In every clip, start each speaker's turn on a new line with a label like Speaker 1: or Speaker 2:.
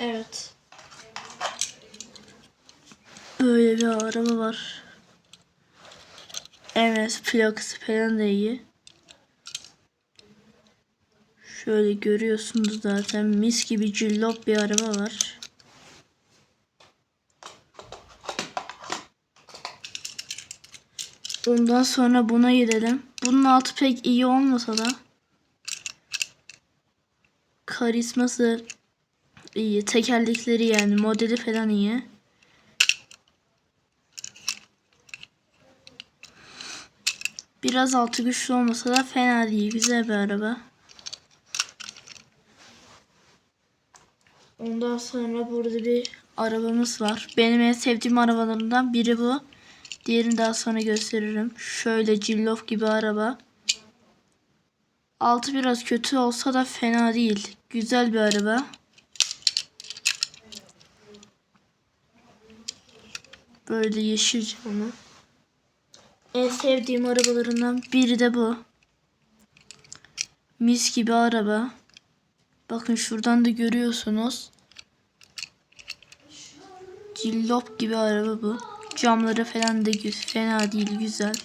Speaker 1: Evet.
Speaker 2: Böyle bir araba var. Evet plakası falan da iyi. Şöyle görüyorsunuz zaten mis gibi cillop bir araba var. Ondan sonra buna gidelim. Bunun altı pek iyi olmasa da karizması iyi. Tekerlekleri yani modeli falan iyi. Biraz altı güçlü olmasa da fena değil. Güzel bir araba. Ondan sonra burada bir arabamız var. Benim en sevdiğim arabalarımdan biri bu. Diğerini daha sonra gösteririm. Şöyle cillop gibi araba. Altı biraz kötü olsa da fena değil. Güzel bir araba. Böyle yeşil camı. En sevdiğim arabalarından biri de bu. Mis gibi araba. Bakın şuradan da görüyorsunuz. Cillop gibi araba bu. Camları falan da fena değil güzel.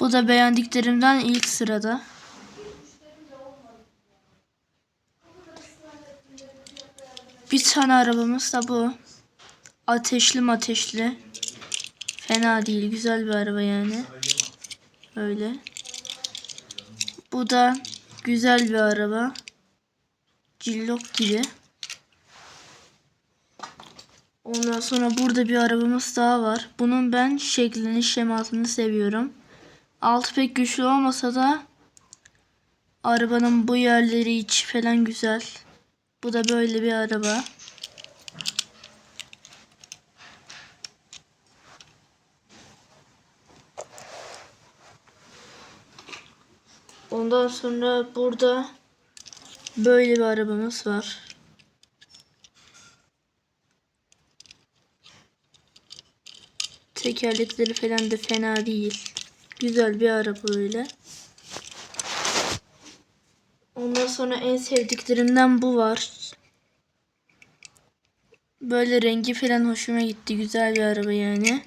Speaker 2: Bu da beğendiklerimden ilk sırada. Bir tane arabamız da bu. Ateşli ateşli. Fena değil. Güzel bir araba yani. Öyle. Bu da güzel bir araba. Cillop gibi. Ondan sonra burada bir arabamız daha var. Bunun ben şeklini, şemasını seviyorum. Altı pek güçlü olmasa da arabanın bu yerleri içi falan güzel. Bu da böyle bir araba. Ondan sonra burada böyle bir arabamız var. Tekerlekleri falan da fena değil. Güzel bir araba böyle. Ondan sonra en sevdiklerimden bu var. Böyle rengi falan hoşuma gitti. Güzel bir araba yani.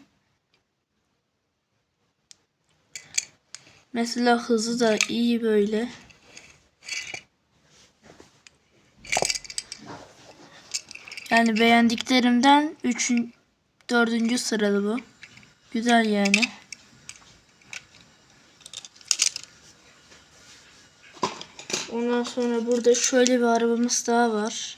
Speaker 2: Mesela hızı da iyi böyle. Yani beğendiklerimden 3. 4. sırada bu. Güzel yani. Ondan sonra burada şöyle bir arabamız daha var.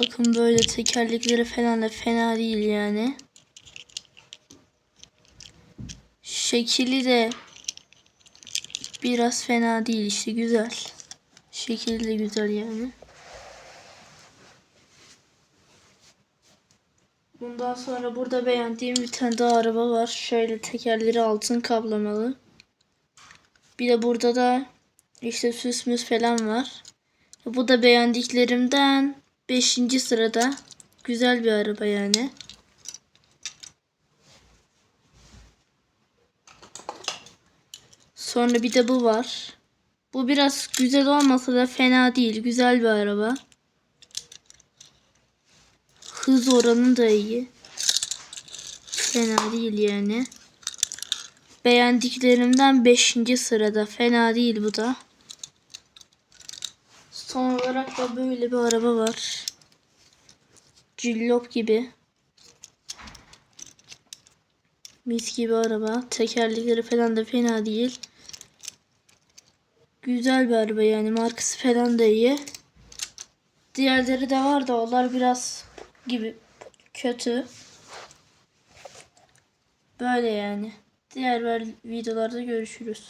Speaker 2: Bakın böyle tekerlekleri falan da fena değil yani. Şekili de biraz fena değil işte güzel. Şekili de güzel yani. Bundan sonra burada beğendiğim bir tane daha araba var. Şöyle tekerleri altın kaplamalı. Bir de burada da işte süs müs falan var. Bu da beğendiklerimden 5. sırada. Güzel bir araba yani. Sonra bir de bu var. Bu biraz güzel olmasa da fena değil. Güzel bir araba. Hız oranı da iyi. Fena değil yani. Beğendiklerimden 5. sırada. Fena değil bu da. Son olarak da böyle bir araba var. Cillop gibi. Mis gibi araba. Tekerlekleri falan da fena değil. Güzel bir araba yani. Markası falan da iyi. Diğerleri de var da onlar biraz gibi kötü. Böyle yani. Diğer videolarda görüşürüz.